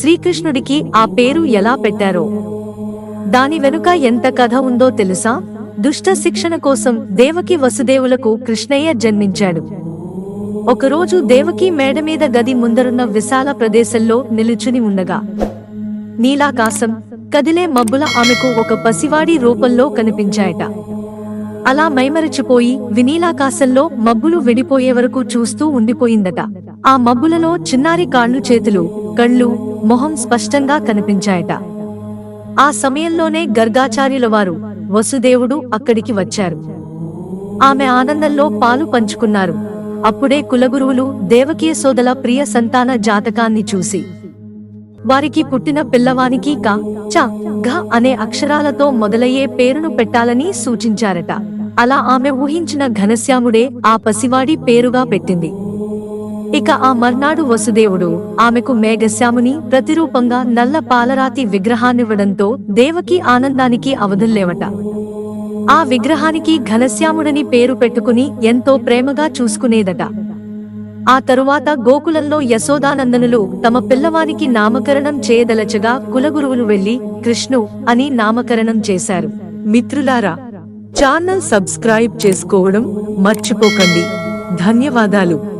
శ్రీకృష్ణుడికి ఆ పేరు ఎలా పెట్టారో. దాని వెనుక ఎంత కథ ఉందో తెలుసా? దుష్ట శిక్షణ కోసం దేవకి వసుదేవులకు కృష్ణయ్య జన్మించాడు. ఒకరోజు దేవకి మేడ మీద గది ముందరున్న విశాల ప్రదేశంలో నిలుచుని ఉండగా నీలాకాశం కదిలే మబ్బుల ఆమెకు ఒక పసివాడి రూపంలో కనిపించాయట. అలా మైమరచిపోయి వినీలాకాశంలో మబ్బులు విడిపోయే వరకు చూస్తూ ఉండిపోయిందట. ఆ మబ్బులలో చిన్నారి కాళ్ళు చేతులు కళ్ళు మొహం స్పష్టంగా కనిపించాయట. ఆ సమయంలోనే గర్గాచార్యుల వారు వసుదేవుడు అక్కడికి వచ్చారు. ఆమె ఆనందంలో పాలు పంచుకున్నారు. అప్పుడే కులగురువులు దేవకీయ సోదల ప్రియ సంతాన జాతకాన్ని చూసి వారికి పుట్టిన పిల్లవానికి క చ ఘ అనే అక్షరాలతో మొదలయ్యే పేరును పెట్టాలని సూచించారట. అలా ఆమె ఊహించిన ఘనశ్యాముడే ఆ పసివాడి పేరుగా పెట్టింది. ఇక ఆ మర్నాడు వసుదేవుడు ఆమెకు మేఘశ్యాముని ప్రతిరూపంగా నల్ల పాలరాతి విగ్రహాన్నివ్వడంతో దేవకి ఆనందానికి అవధుల్లేవట. ఆ విగ్రహానికి ఘనశ్యాముడని పేరు పెట్టుకుని ఎంతో ప్రేమగా చూసుకునేదట. ఆ తరువాత గోకులంలో యశోదానందనులు తమ పిల్లవానికి నామకరణం చేయదలచగా కులగురువులు వెళ్ళి కృష్ణు అని నామకరణం చేశారు. మిత్రులారా ఛానల్ సబ్స్క్రైబ్ చేసుకోవడం మర్చిపోకండి. ధన్యవాదాలు.